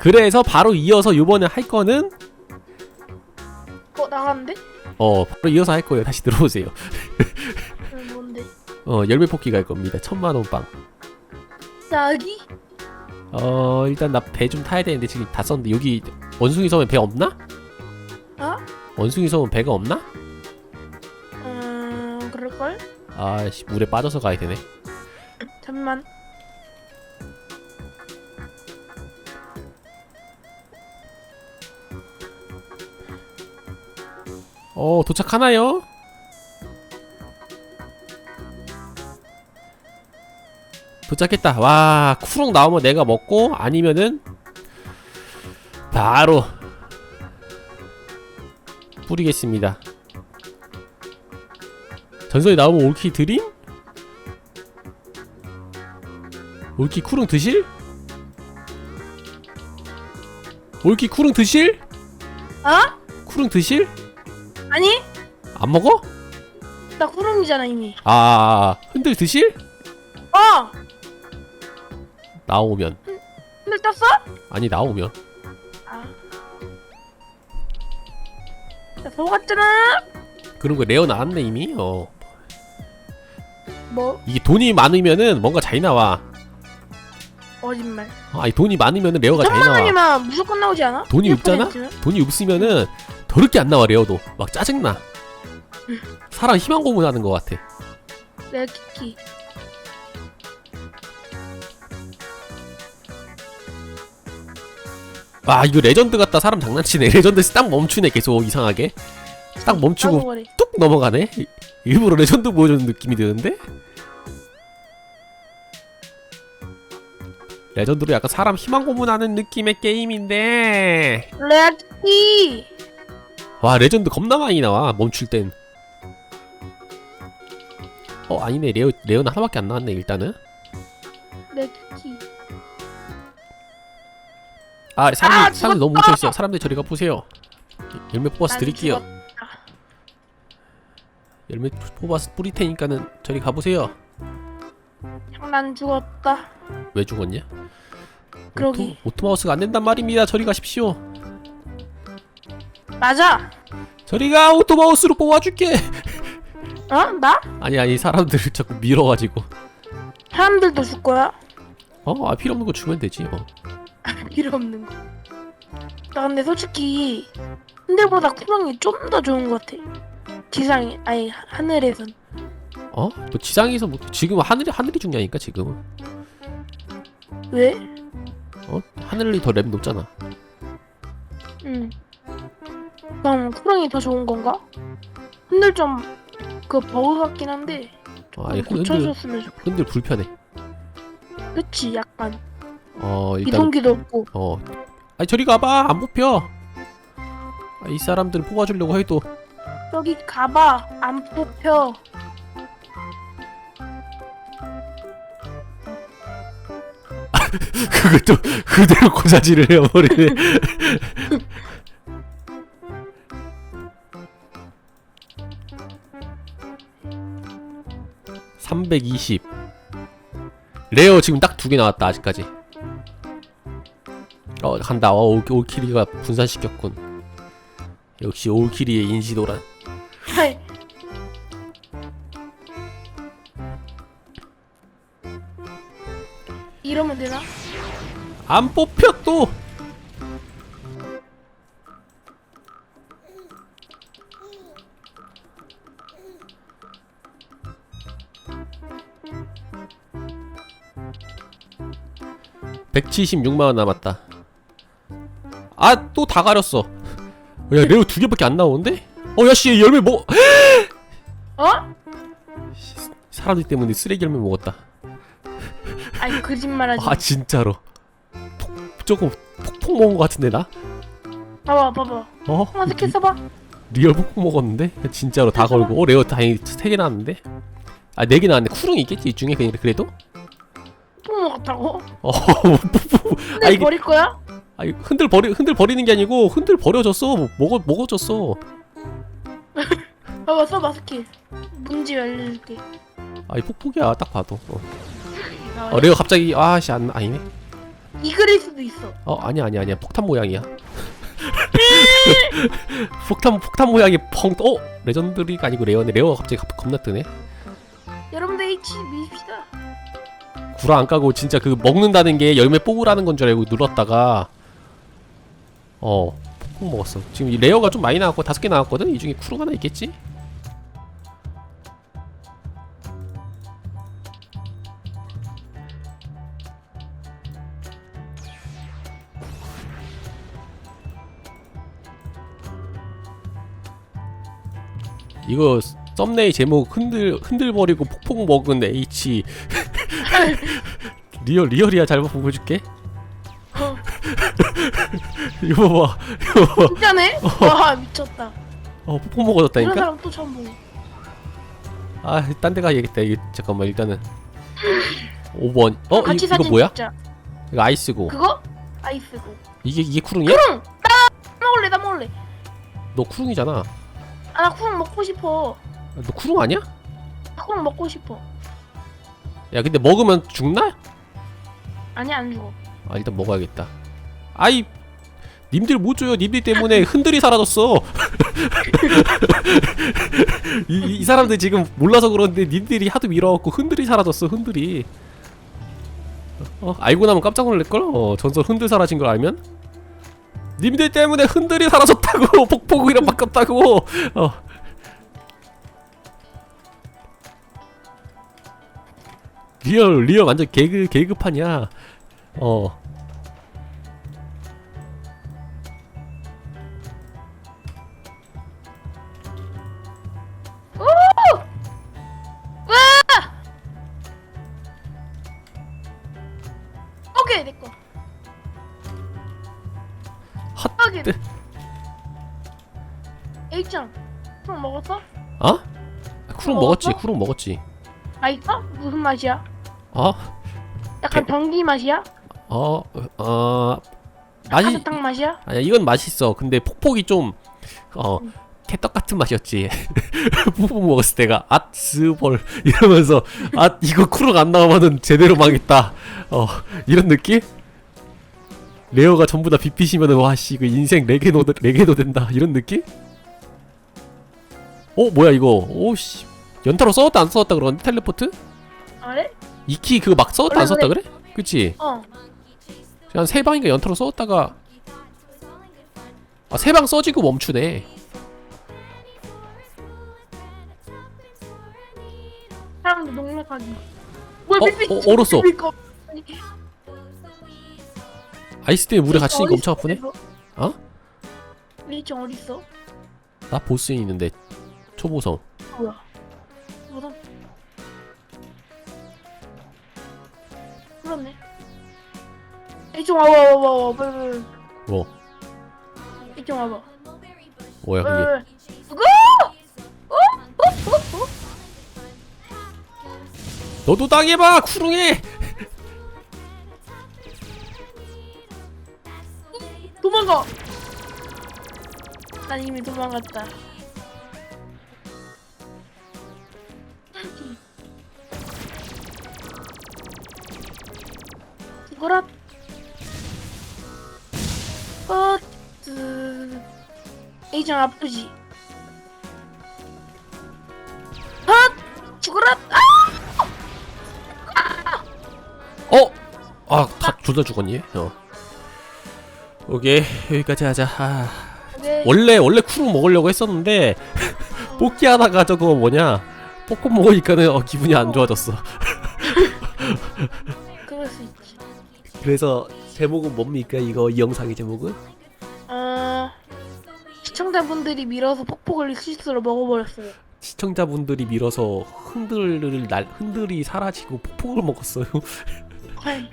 그래서 바로 이어서 요번에 할 거는 어 나갔는데? 어 바로 이어서 할 거예요 다시 들어오세요 음, 뭔데? 어 열매 뽑기 갈 겁니다 천만 원빵 쌀이? 어 일단 나 배 좀 타야 되는데 지금 다 썼는데 여기 원숭이 섬에 배 없나? 어? 원숭이 섬은 배가 없나? 음 그럴걸? 아씨 물에 빠져서 가야 되네 잠만 어 도착하나요? 도착했다 와 쿠롱 나오면 내가 먹고 아니면은 바로 뿌리겠습니다 전설이 나오면 올키 드림? 올키 쿠롱 드실? 올키 쿠롱 드실? 어? 쿠롱 드실? 아니? 안 먹어? 나 구름이잖아 이미 아 흔들 드실? 어! 나오면 근데 떴어? 아니 나오면 아. 나 속았잖아 그런 거 레어 나왔네 이미 어 뭐? 이게 돈이 많으면은 뭔가 잘 나와 거짓말 어, 아니 돈이 많으면은 레어가 잘 천만 나와 원이면 무조건 나오지 않아? 돈이 없잖아? 1%면? 돈이 없으면은 더럽게 안 나와 레어도. 막 짜증나. 사람 희망 고문하는 것 같아. 내 키키. 와 이거 레전드 같다. 사람 장난치네. 레전드 딱 멈추네 계속 이상하게. 딱 멈추고 뚝 넘어가네. 이- 일부러 레전드 보여주는 느낌이 드는데? 레전드로 약간 사람 희망 고문하는 느낌의 게임인데. 내 키키 와 레전드 겁나 많이 나와 멈출 땐. 어 아니네 레오 레오는 하나밖에 안 나왔네 일단은. 내 키키 아 사람들 아, 사람들 너무 뭉쳐 있어. 사람들 저리 가 보세요. 열매 뽑아서 난 드릴게요. 죽었다. 열매 뽑아서 뿌릴 테니까는 저리 가 보세요. 형, 난 죽었다 왜 죽었냐? 그러게. 오토, 오토마우스가 안 된단 말입니다. 저리 가십시오. 맞아 저리 가 오토마우스로 뽑아줄게. 어? 나? 아니 아니 사람들을 자꾸 밀어가지고. 사람들도 줄 거야? 어 아, 필요 없는 거 주면 되지. 어. 필요 없는 거. 나 근데 솔직히 흔들보다 쿠렁이 좀 더 좋은 것 같아. 지상이 아니 하- 하늘에선. 어? 너 지상에서 뭐 지금 하늘이 하늘이 중요하니까 지금은. 왜? 어? 하늘이 더랩 높잖아. 그럼 쿠렁이 더 좋은 건가? 흔들 좀 그 버그 같긴 한데 흔들 고쳐줬으면 좋. 흔들 불편해. 그치 약간 어 일단 이동기도 없고. 어 아니 저리 가봐 안 뽑혀. 아, 이 사람들 뽑아주려고 해도 여기 가봐 안 뽑혀. 그것도 그대로 고자질을 해버리네. (320) 레어 지금 딱 두 개 나왔다 아직까지. 어 간다. 어 올- 올키리가 분산시켰군. 역시 올키리의 인지도란. 이러면 되나? 안 뽑혀 또 (176만원) 남았다. 아 또 다 가렸어. 야 레오 두 개밖에 안 나오는데? 어 야씨 열매 뭐 어? 사람들 때문에 쓰레기 열매 먹었다. 아니 거짓말하지. 아 진짜로. 폭 저거 폭폭 먹은 거 같은데 나? 봐봐 봐봐. 어? 스킬 써봐. 리얼 폭폭 먹었는데? 진짜로 다 걸고? 어 레어 다행히 세개 나왔는데? 아네개 나왔네 쿠릉이 있겠지 이 중에 그냥 그래도 뽕 먹었다고? 어 뽀뽀 근데 아 이게 버릴 거야? 아 이거 흔들 버리 흔들 버리는 게 아니고 흔들 버려졌어 뭐, 먹어 먹어졌어 봐봐 써봐 스킬. 뭔지 알려줄게. 아 이 폭폭이야 딱 봐도 어, 어 레어 갑자기 아씨 안 아니네 이글일 수도 있어. 어 아니야 아니야 아니야 폭탄 모양이야 폭탄 폭탄 모양이 펑 어? 레전드리가 아니고 레어네 레어가 갑자기 겁- 겁나 뜨네 여러분들 H 미십시다. 구라 안 까고 진짜 그 먹는다는 게 열매 뽑으라는 건 줄 알고 눌렀다가 어폭 먹었어. 지금 이 레어가 좀 많이 나왔고 다섯 개 나왔거든? 이 중에 쿠루가 하나 있겠지? 이거 썸네일 제목 흔들 흔들버리고 폭폭 먹은 H 리얼 리얼이야 잘 보여줄게 어, 이거 봐봐 이거 봐봐 진짜네? 와 미쳤다. 어 폭폭 이런 먹어졌다니까 사람 또 처음 보네. 아딴 데 가야겠다 이거 잠깐만 일단은 5번 어 이, 같이 이거 사진 뭐야 찍자. 이거 아이스고 그거? 아이스고. 이게 이게 쿠룽이야? 쿠룽! 나 먹을래 나 먹을래. 너 쿠룽이잖아 아나 쿠룽 먹고 싶어. 너 쿠룽 아니야? 나 쿠룽 먹고 싶어. 야 근데 먹으면 죽나? 아니 안 죽어. 아 일단 먹어야겠다 아이 님들 못 줘요 님들 때문에 흔들이 사라졌어 이, 이- 이 사람들 지금 몰라서 그런데 님들이 하도 밀어갖고 흔들이 사라졌어 흔들이 어 알고 나면 깜짝 놀랄걸 어 전설 흔들 사라진 걸 알면 님들 때문에 흔들이 사라졌다고 폭포구 이름 바꿨다고 어 리얼 리얼 완전 개그 개그판이야 어 오케이 내 거. 핫 하긴. 네. 먹었어? 어? 어, 먹었지 먹었어? 먹었지 맛있어? 무슨 맛이야? 어? 약간 변기 맛이야? 어? 어? 맛이 사탕 맛이야? 아니야 이건 맛있어 근데 폭폭이 좀어 개떡 같은 맛이었지 폭폭 먹었을 때가 앗 스벌 이러면서 아 이거 쿠룩 안 나오면은 제대로 망했다 어 이런 느낌? 레어가 전부 다 비피시면은 와씨 그 인생 레게노 레게노 된다 이런 느낌? 어 뭐야 이거 오씨 연타로 써왔다 안 써왔다 그러는데 텔레포트? 그래? 이키 그거 막 써왔다 안 원래 썼다 그래? 그치? 어. 한세 방인가 연타로 써왔다가 아 세 방 써지고 멈추네 사람들 농락하기. 뭐야 어. 어, 얼었어. 아이스 때문에 물에 갇히니까 엄청 아프네? 어? 리정 어딨어? 나 보스에 있는데 초보성 뭐야? 이쪽 와봐 와봐 와봐 빨리 빨리. 뭐 이쪽 와봐. 뭐야 빨리 그게 빨리. 어? 어? 어? 어? 너도 당해봐 쿠룽해 도망가. 난 이미 도망갔다. 죽어라. 어, 뜨. 이장 아프지. 아, 죽어라. 아, 어? 아둘 다 죽었니? 어 오케이 여기까지 하자 아, 네. 원래 원래 쿠룽 먹으려고 했었는데 뽑기 하다가 저거 뭐냐 뽀뽀 먹으니까는 어, 기분이 안 좋아졌어 그럴 수 있지. 그래서 제목은 뭡니까 이거 이 영상의 제목은? 어, 시청자분들이 밀어서 폭폭을 실수로 먹어버렸어요. 시청자분들이 밀어서 흔들을 날 흔들이 사라지고 폭폭을 먹었어요 헐.